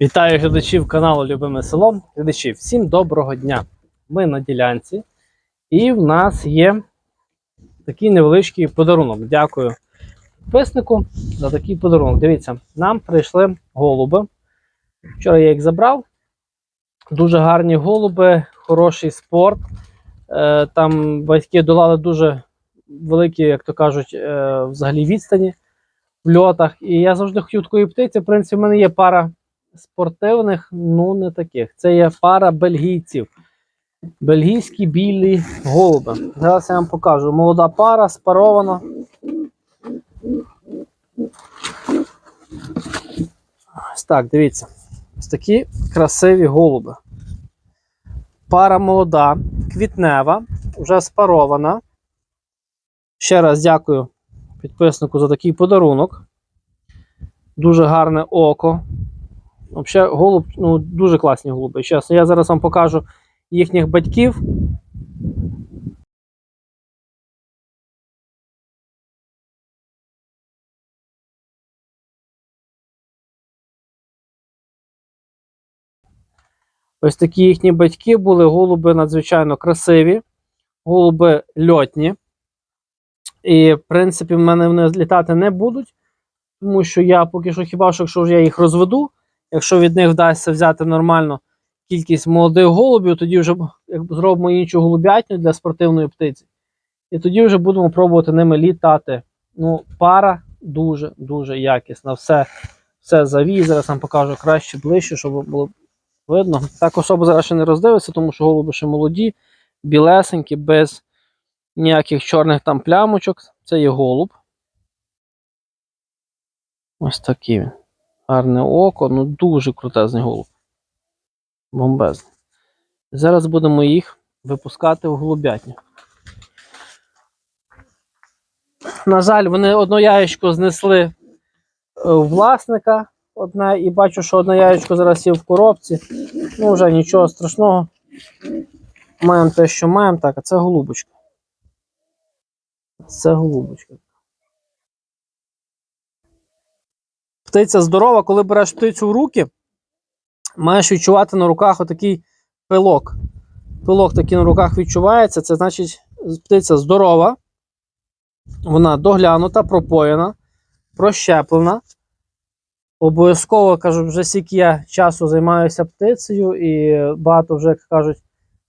Вітаю глядачів каналу Любиме село. Глядачі, всім доброго дня! Ми на ділянці, і в нас є такий невеличкий подарунок. Дякую підписнику за такий подарунок. Дивіться, нам прийшли голуби. Вчора я їх забрав. Дуже гарні голуби, хороший спорт. Е, Там батьки долали дуже великі, як то кажуть, е, взагалі відстані в льотах. І я завжди хотів такої птиці. В принципі, в мене є пара спортивних, ну не таких. Це є пара бельгійців. Бельгійські білі голуби. Зараз я вам покажу. Молода пара, спарована. Ось так, дивіться. Ось такі красиві голуби. Пара молода, квітнева, вже спарована. Ще раз дякую підписнику за такий подарунок. Дуже гарне око. Взагалі, голуб, ну, дуже класні голуби. Чесно, я зараз вам покажу їхніх батьків. Ось такі їхні батьки були голуби надзвичайно красиві, голуби льотні. І, в принципі, в мене вони злітати не будуть, тому що я поки що хіба що якщо я їх розведу, якщо від них вдасться взяти нормально кількість молодих голубів, тоді вже зробимо іншу голубятню для спортивної птиці. І тоді вже будемо пробувати ними літати. Ну, пара дуже-дуже якісна. Все все завіз. Зараз вам покажу краще ближче, щоб було видно. Так особа зараз ще не роздивиться, тому що голуби ще молоді, білесенькі, без ніяких чорних там плямочок. Це є голуб. Ось такий він. Гарне око, ну дуже крутезний голуб. Бомбезний. Зараз будемо їх випускати в голубятню. На жаль, вони одно яєчко знесли е, у власника одне, і бачу, що одне яєчко зараз є в коробці. Ну, вже нічого страшного. Маємо те, що маємо. Так, а це голубочка. Це голубочка. Птиця здорова, коли береш птицю в руки, маєш відчувати на руках отакий пилок. Пилок такий на руках відчувається, це значить птиця здорова, вона доглянута, пропоєна, прощеплена. Обов'язково кажу, вже скільки я часу займаюся птицею і багато вже, як кажуть,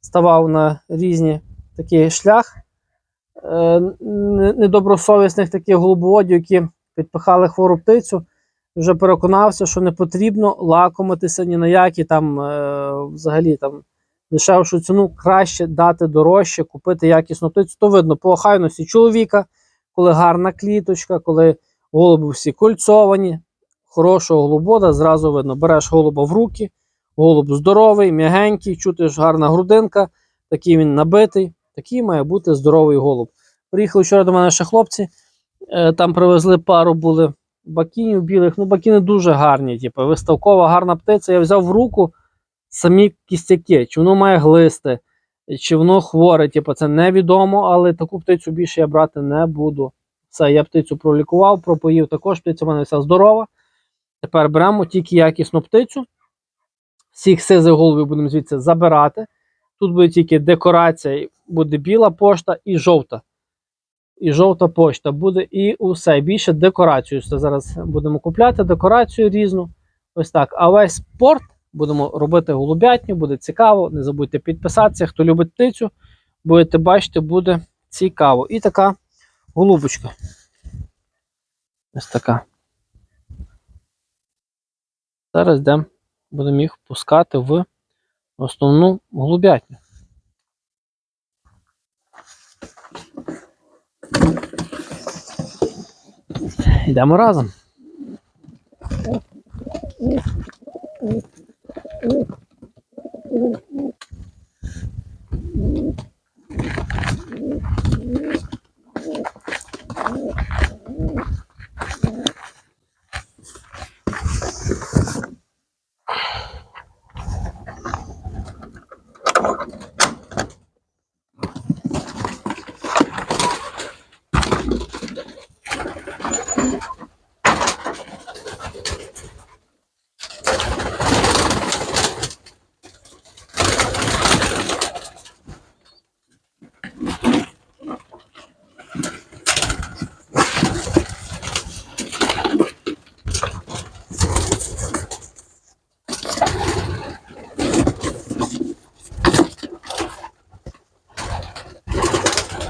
ставав на різні такий шлях е, недобросовісних таких голубоводів, які підпихали хвору птицю. Вже переконався, що не потрібно лакомитися ні на які там е, взагалі там дешевшу ціну, краще дати дорожче, купити якісну птицю. То видно по охайності чоловіка, коли гарна кліточка, коли голуби всі кольцовані, хорошого голубода, зразу видно. Береш голуба в руки, голуб здоровий, м'ягенький, чути ж гарна грудинка, такий він набитий. Такий має бути здоровий голуб. Приїхали вчора до мене ще хлопці, е, там привезли пару були бакінів білих. Ну, бакіни дуже гарні, типу, виставкова, гарна птиця. Я взяв в руку самі кістяки, чи воно має глисти, чи воно хворе, типу, це невідомо, але таку птицю більше я брати не буду. Все, я птицю пролікував, пропоїв також, птиця в мене вся здорова. Тепер беремо тільки якісну птицю. Всіх сизих голубів будемо звідси забирати. Тут буде тільки декорація, буде біла пошта і жовта. І жовта пошта буде, і усе. Більше декорацію. Зараз будемо купляти декорацію різну. Ось так. А весь спорт будемо робити голубятню, буде цікаво. Не забудьте підписатися. Хто любить птицю, будете бачити, буде цікаво. І така голубочка. Ось така. Зараз йдемо, будемо їх пускати в основну голубятню. Йдемо разом.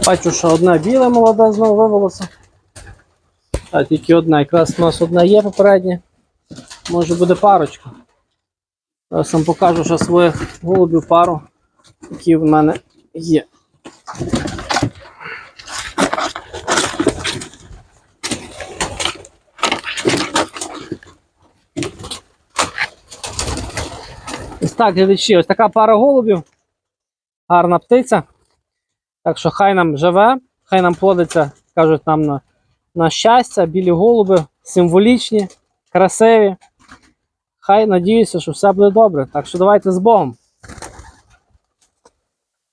Бачу, що одна біле молоде знову вивелося. А тільки одна. Якраз у нас одна є попередня. Може буде парочка. Зараз вам покажу ще своїх голубів пару, які в мене є. Ось так, глядачі, ось така пара голубів. Гарна птиця. Так що хай нам живе, хай нам плодиться, кажуть нам на, на щастя, білі голуби, символічні, красиві. Хай надіюся, що все буде добре. Так що давайте з Богом.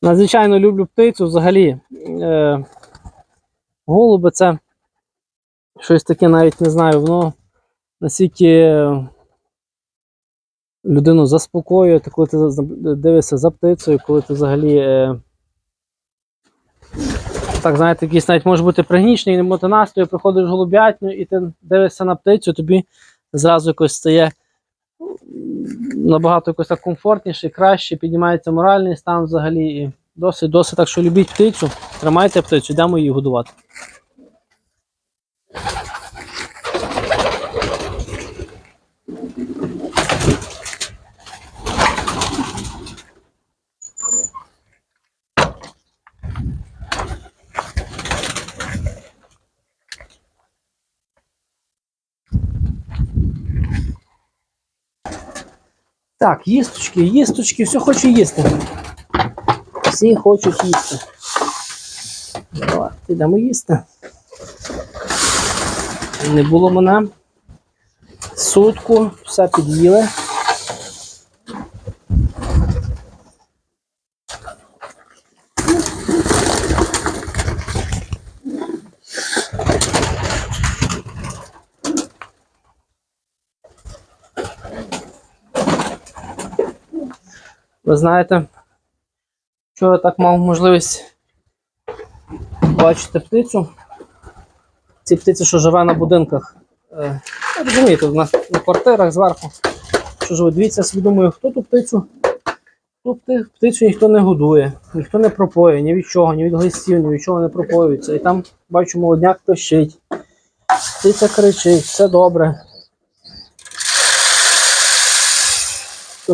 Надзвичайно люблю птицю взагалі. Е, голуби це щось таке навіть не знаю, воно настільки е, людину заспокоює, коли ти дивишся за птицею, коли ти взагалі. Е, так, знаєте, якийсь навіть може бути пригнічний, не бути настрою, приходиш в голубятню і ти дивишся на птицю, тобі зразу якось стає набагато якось так комфортніше, краще, піднімається моральний стан взагалі. І досить, досить так, що любіть птицю, тримайте птицю, йдемо її годувати. Так, їсточки, їсточки, все хочу їсти. Всі хочуть їсти. Давай, йдемо їсти. Не було мене. Сутку, все під'їли. Ви знаєте, що я так мав можливість бачити птицю. Ці птиці, що живе на будинках. Е, розумієте, у нас на квартирах зверху. Що живуть. Дивіться, я думаю, хто ту птицю? Ту пти- птицю ніхто не годує, ніхто не пропоює, ні від чого, ні від глистів, ні від чого не пропоюється. І там бачу, молодняк тощить. Птиця кричить, все добре.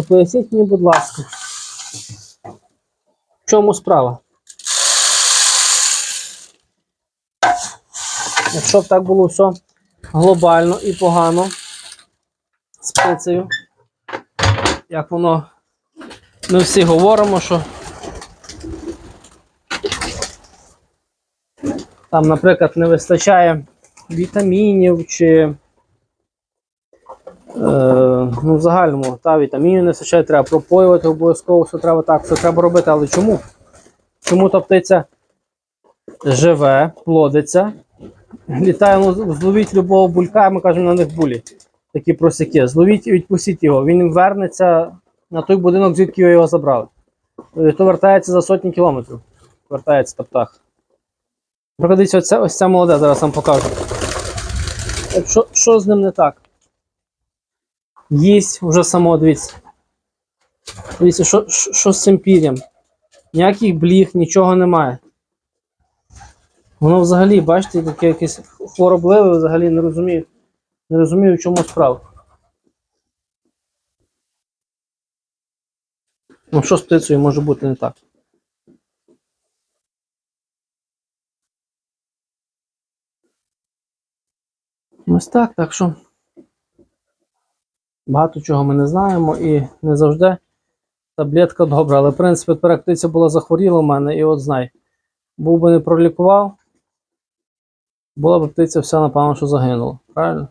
Поясніть мені, будь ласка. В чому справа? Якщо б так було все глобально і погано з птицею, як воно ми всі говоримо, що там, наприклад, не вистачає вітамінів чи ну, в загальному та вітамінів не вистачає, треба пропоювати обов'язково, що треба так, що треба робити. Але чому? Чому та птиця живе, плодиться, літає, ну, зловіть любого булька, ми кажемо на них булі, такі просяки. Зловіть і відпустіть його. Він вернеться на той будинок, звідки його забрали. Е, То вертається за сотні кілометрів. Вертається та птах. Прокладіться, ось, ця- молода, зараз вам покажу. Що, що з ним не так? Їсть вже само, дивіться. Дивіться, що, що з цим пір'ям? Ніяких бліг, нічого немає. Воно взагалі, бачите, таке якесь хворобливе, взагалі не розумію. Не розумію, в чому справа. Ну, що з птицею може бути не так? Ось так, так що багато чого ми не знаємо і не завжди таблетка добра. Але, в принципі, тепер птиця була захворіла в мене, і от знай, був би не пролікував, була б птиця вся, напевно, що загинула. Правильно?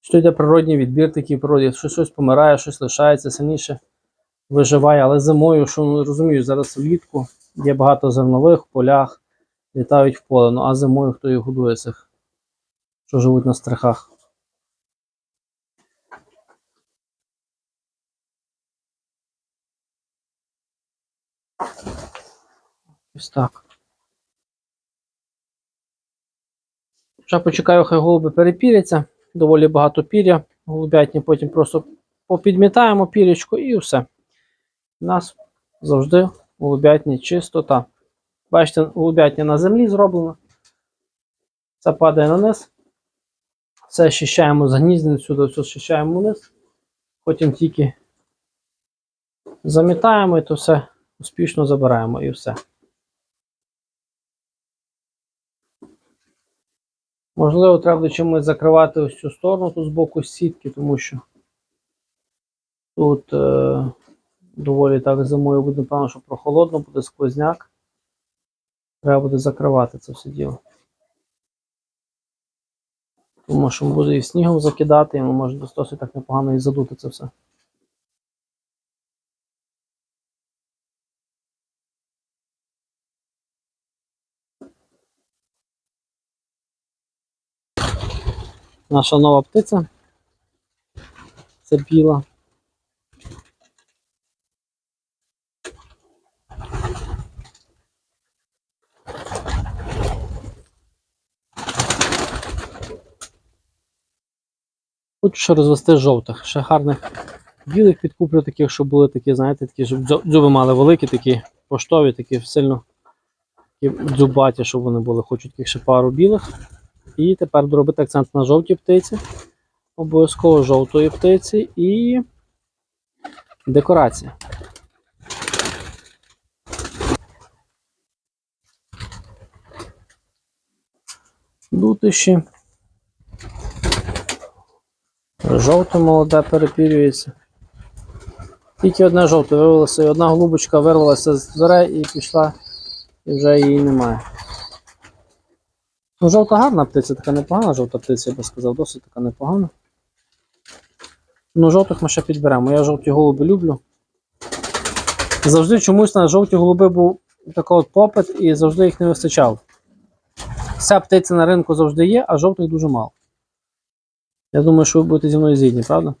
Що йде природній відбір такий природі, що щось помирає, щось лишається, сильніше виживає, але зимою, що ну, розумію, зараз влітку є багато зернових в полях, літають в поле. Ну а зимою хто їх годує цих, що живуть на стрихах. Ось так. Ще почекаю, хай голуби перепіряться. Доволі багато піря голубятні, потім просто попідмітаємо пірячку і все. У нас завжди голубятні чистота. Бачите, голубятня на землі зроблена. Це падає на низ. Все щищаємо з сюди все щищаємо вниз. Потім тільки замітаємо і то все успішно забираємо і все. Можливо, треба буде чимось закривати ось цю сторону тут з боку сітки, тому що тут е, доволі так зимою буде, напевно, що прохолодно, буде сквозняк. Треба буде закривати це все діло. Тому що буде і снігом закидати, і може досить так непогано і задути це все. Наша нова птиця. Це біла. Хочу ще розвести жовтих. Ще гарних білих підкуплю, таких, щоб були такі, знаєте, такі, щоб дзьоби мали великі, такі поштові, такі сильно такі дзюбаті, щоб вони були. Хочу таких ще пару білих. І тепер доробити акцент на жовтій птиці. Обов'язково жовтої птиці і декорація. Дутиші. Жовте молоде перепірюється. Тільки одне жовте вирвалося, і одна голубочка вирвалася з дверей і пішла, і вже її немає. Ну, жовта гарна птиця, така непогана жовта птиця, я би сказав, досить така непогана. Ну, жовтих ми ще підберемо. Я жовті голуби люблю. Завжди чомусь на жовті голуби був такий от попит і завжди їх не вистачало. Вся птиця на ринку завжди є, а жовтих дуже мало. Я думаю, що ви будете зі мною згідні, правда?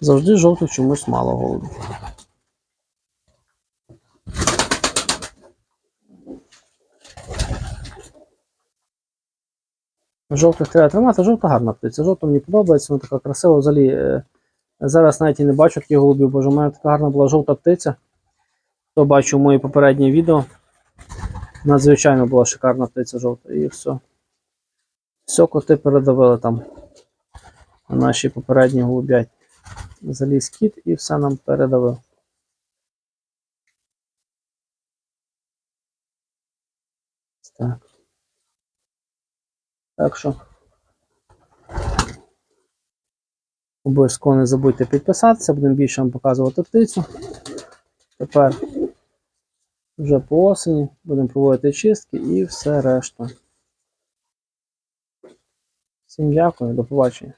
Завжди жовтих чомусь мало голубів. Жовтих треба тримати, жовта гарна птиця. Жовта мені подобається, вона така красива. Взагалі, е, зараз навіть і не бачу таких голубів, бо у мене така гарна була жовта птиця. Хто бачив мої попередні відео, надзвичайно була шикарна птиця жовта. І все. Все, коти передавили там на наші попередні голубять. Заліз кіт і все нам передавив. Так. Так що. Обов'язково не забудьте підписатися, будемо більше вам показувати птицю. Тепер вже по осені будемо проводити чистки і все решта. Всім дякую, до побачення.